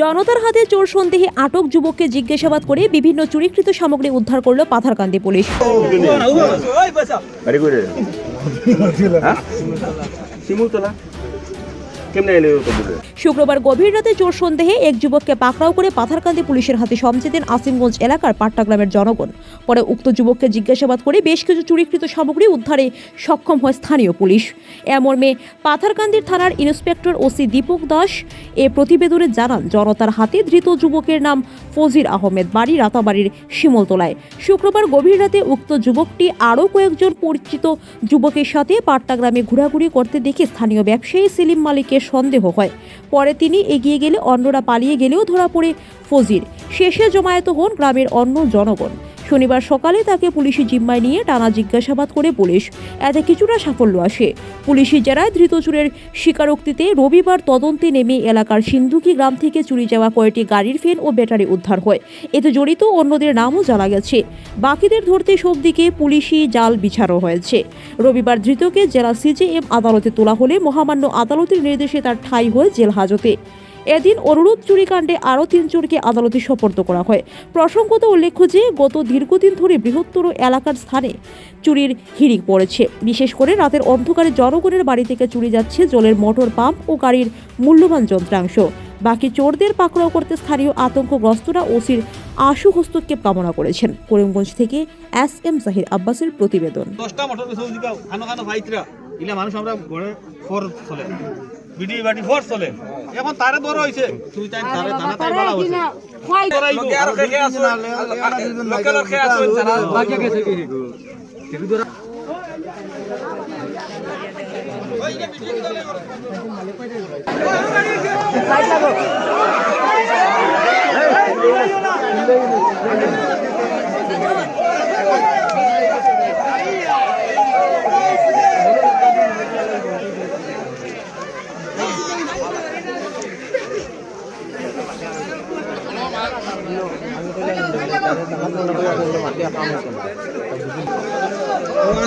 জনতার হাতে চোর সন্দেহে আটক যুবককে জিজ্ঞাসাবাদ করে বিভিন্ন চুরিকৃত সামগ্রী উদ্ধার করল পাথারকান্দি পুলিশ। শিমুলতলা শুক্রবার গভীর রাতে চোর সন্দেহে এক যুবককে পাকড়াও করে পাথারকান্দি পুলিশের হাতে সমঝে দেন আসিমগঞ্জ এলাকার পাট্টা গ্রামের জনগণ। পরে উক্ত যুবককে জিজ্ঞাসাবাদ করে বেশ কিছু চুরিকৃত সামগ্রী উদ্ধারে সক্ষম হয় স্থানীয় পুলিশ। এ মর্মে পাথারকান্দির থানার ইন্সপেক্টর ওসি দীপক দাস এ প্রতিবেদনে জানান, জনতার হাতে ধৃত যুবকের নাম ফজির আহমেদ, বাড়ি রাতাবাড়ির শিমলতলায়। শুক্রবার গভীর রাতে উক্ত যুবকটি আরও কয়েকজন পরিচিত যুবকের সাথে পাট্টা গ্রামে ঘোরাঘুরি করতে দেখে স্থানীয় ব্যবসায়ী সেলিম মালিকের সন্দেহ হয়। পরে তিনি এগিয়ে গেলে অন্যরা পালিয়ে গেলেও ধরা পড়ে ফজির। শেষে জমায়েত হন গ্রামের অন্য জনগণ। শনিবার সকালে তাকে পুলিশি জিম্মায় নিয়ে টানা জিজ্ঞাসাবাদ করে পুলিশ। এতে কিছুটা সাফল্য আসে। পুলিশি জেরায় ধৃত চুরের স্বীকারোক্তিতে রবিবার তদন্তে নেমে এলাকার সিন্ধুকি গ্রাম থেকে চুরি যাওয়া কয়েকটি গাড়ির ফেন ও ব্যাটারি উদ্ধার হয়। এতে জড়িত অন্যদের নামও জানা গেছে। বাকিদের ধরতে সব দিকে পুলিশি জাল বিছানো হয়েছে। রবিবার ধৃতকে জেলা সিজেএম আদালতে তোলা হলে মহামান্য আদালতের নির্দেশে তার ঠাঁই হয় জেল হাজতে। এদিন অনুরোধ চুরিকাণ্ডে আরও তিন চোরকে আদালতে সোপর্দ করা হয়। প্রসঙ্গত উল্লেখ্য যে, গত দীর্ঘদিন ধরে বৃহত্তর এলাকার স্থানে চুরির হিড়িক পড়েছে। বিশেষ করে রাতের অন্ধকারে জনগণের বাড়ি থেকে চুরি যাচ্ছে জলের মোটর পাম্প ও গাড়ির মূল্যবান যন্ত্রাংশ। বাকি চোরদের পাকড়াও করতে স্থানীয় আতঙ্কগ্রস্তরা ওসির আশু হস্তক্ষেপ কামনা করেছেন। করিমগঞ্জ থেকে এস এম জাহির আব্বাসের প্রতিবেদন। দশটা মোটর মানুষ আমরা বিডি বাড়ি ফোর চলে। এখন তারে বড় হইছে। তুই তাই তারে দানা তাই বলা হইছে লোকে আর খেয়ে আছে? লোকের খেয়ে আছে? বাকি গেছে কি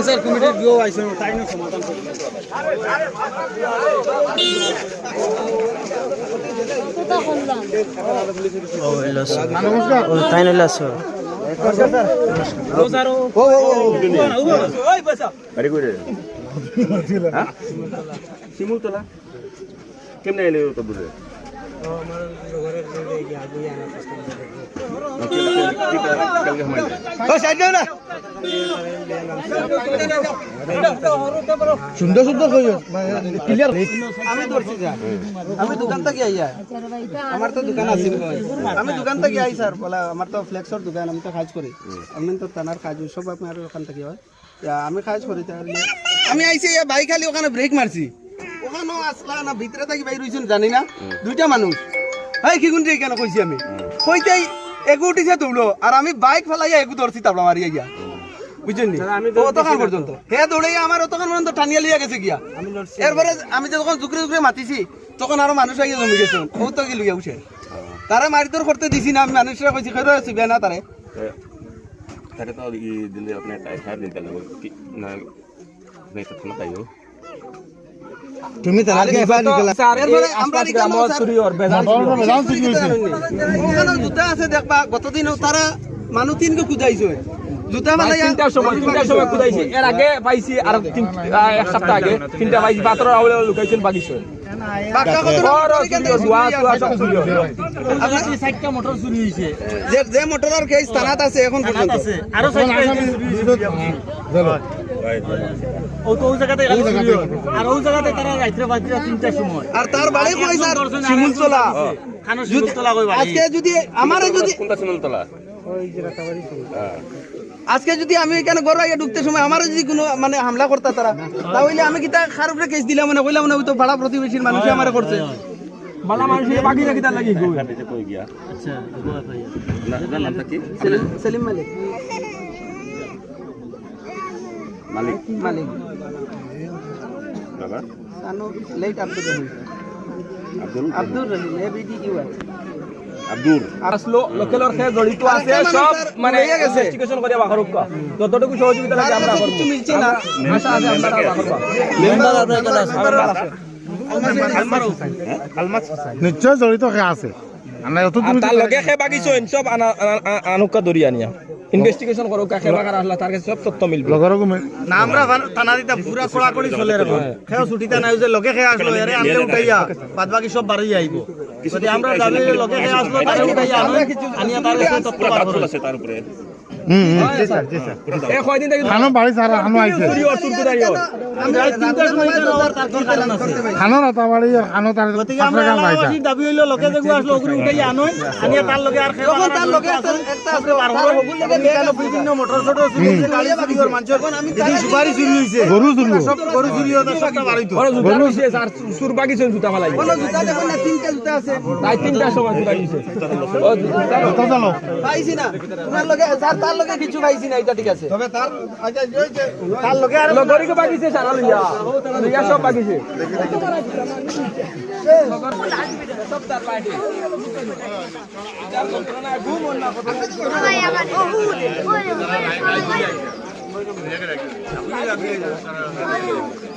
আনসার কমিটির গিয়েও আইছে তাই না সমাধান তাই নইলে আছো হ্যাঁ শিমুলতলা কেমনে এলে তো বুঝে কালকে সুন্দর সুন্দর ক্লিয়ার আমি ধরছি আমি দোকান থেকে আইয়া। আমার তো দোকান আছে। আমি দোকান থেকে আই, স্যার। বলা, আমার তো ফ্লেক্সর দোকান, আমি তো কাজ করি। আমি তো তানার কাজ, সব আপনার ওখান থেকে হয়। আমি কাজ করি আমি ইয়া বাইক খালি ওখানে ব্রেক মারছি। ওখানে আসলা না, ভিতরে থাকি বাইর হইছেন, জানি না। দুইটা মানুষ। হাই কি গুণ কেন কইছি আমি? কইতেই এগু উঠিছে দৌড়ো আর আমি বাইক ফেলাইয়া এগু ধরছি তাবলা মারিয়া গিয়া। বুঝছেন অতক্ষণ পর্যন্ত। হে দৌড়ে আমার অতক্ষণ পর্যন্ত টানিয়া লিয়া গেছে গিয়া। এরপরে আমি যখন জুকরে জুকরে মাতিছি তখন আরও মানুষ আগে জমি গেছে। কত কি লুইয়া উঠে। তারা মারিদর করতে দিছি না আমি মানুষরা কইছি খেয়ে আছি বে না তারে। তারে তো ই দিলে আপনি টাইফার দিন তাহলে না নাই তো না তাইও তুমি তো আগে এফআইআর নিকলা স্যার এরপরে আমরা নিকলাম স্যার চুরি আর বেজান বেজান চুরি হইছে ওখানে জুতা আছে দেখবা গতদিনও তারা মানু তিনকে কুদাইছে। জুতা মালাই তিনটার সময় তিনটার সময় কুদাইছি। এর আগে পাইছি আর তিন এক সপ্তাহ আগে। তিনটা পাইছি পাত্র আউলে লুকাইছেন হয় যে যে মোটরের কেস থানাত আছে এখন পর্যন্ত। আর তার বাড়ি কই স্যার শিমুলতলা যদি- আজকে যদি আমার যদি কোনটা শিমুলতলা আজকে যদি আমি এখানে ঘর আগে ঢুকতে সময় আমার যদি কোনো মানে হামলা করতা তারা তাহলে আমি কিতা খার উপরে কেস দিলাম মানে কইলাম না ওই তো ভাড়া প্রতিবেশীর মানুষ আমার করছে। বালা মানুষ বাকি রাখি তার লাগি কই? গিয়া? আচ্ছা না না নামটা কি? সেলিম- সেলিম মালিক। মালিক। মালিক। বাবা সানো লেট আব্দুর রহিম। আব্দুল আব্দুর রহিম এ বিডি ইউ আর আব্দুর আসলো লোকেলর খেয়ে জড়িত আছে সব মানে ইনভেস্টিগেশন করিয়া বাহার যতটুকু সহযোগিতা লাগে আমরা করব। কিছু মিলছে না। আশা আছে আমরা বাহার মেম্বার আপনার নিশ্চয় জড়িত কে আছে? আমরা অত আর তার লগে খে বাগিছেন সব আনুকা আনিয়া ইনভেস্টিগেশন করো কাকে বাগার আসলা তার কাছে সব তথ্য মিলবে। কমে না আমরা থানা দিতা পুরা কড়া করি চলে রে খেও ছুটিতে নাই যে লগে খেয়ে আসলো এরে আনলে উঠাইয়া। বাদ বাকি সব বাড়ি আইব যদি আমরা দাবি লগে আসলো তারে আনো আনিয়া তার কাছে তথ্য তার উপরে। গরু চুরি বাগিছেন জুতা মালাই তিনটা জুতা আছে। তাই সময় জুতা চালো পাইছি না। তোমার লগে তার লগে কিছু পাইছি না এটা ঠিক আছে। তবে তার আচ্ছা যে তার লগে আর লগরিকে বাগিছে সারা লইয়া। লইয়া সব করে লাগবো যোগাযোগ করিও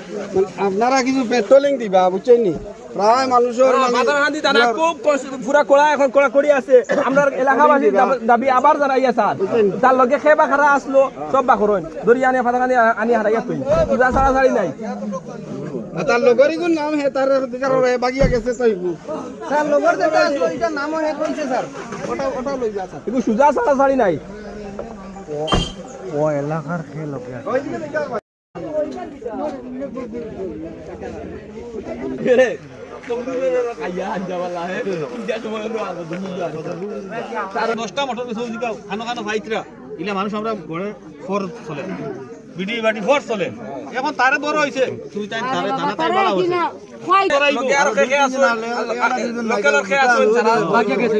আপনারা কিছু পেট্রোলিং দিবা বুঝছেন নি? প্রায় মানুষের মানে- মাথার হান্দি দানা খুব পুরা কোড়া এখন কোড়া করি আছে। আমরা এলাকাবাসী দাবি- আবার জানাই স্যার। তার লগে খেবা খারা আসলো সব বাকরইন ধরি আনি ফাটা আনি আনি হারাইয়া তুই পূজা ছাড়া ছাড়ি নাই তার লগরি কোন নাম হে তার দিকার রে বাগিয়া গেছে তো ইগু স্যার লগর আসলো এটা নামও হে কইছে স্যার। ওটা ওটা লই যা স্যার। এগু সুজা ছাড়া ছাড়ি নাই ও এলাকার খেল রে আইয়া আনজাবালা হে পূজা সময় নো আলো দুমু দশটা মোটর ওই দিকে খানো খানো ভাইতরা ইলে মানুষ আমরা ঘরে ফোর চলে। বিডি বাটি ফোর চলে। এখন তারে বড় হইছে তুই তাই তারে দানা তাই বড় হইছে লগে আর আছে। লোকাল খে আছে। ছাড়া বাকি গেছে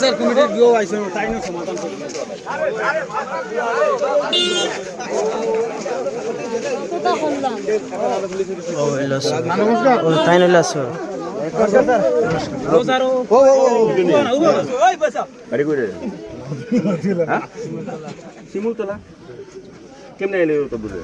স্যার কমিটির গিয়েও আইছে তাই না সমাধান তাই নইলে আসো ওই বসা গাড়ি করে হ্যাঁ শিমুল কেমনে এলে তো বুঝে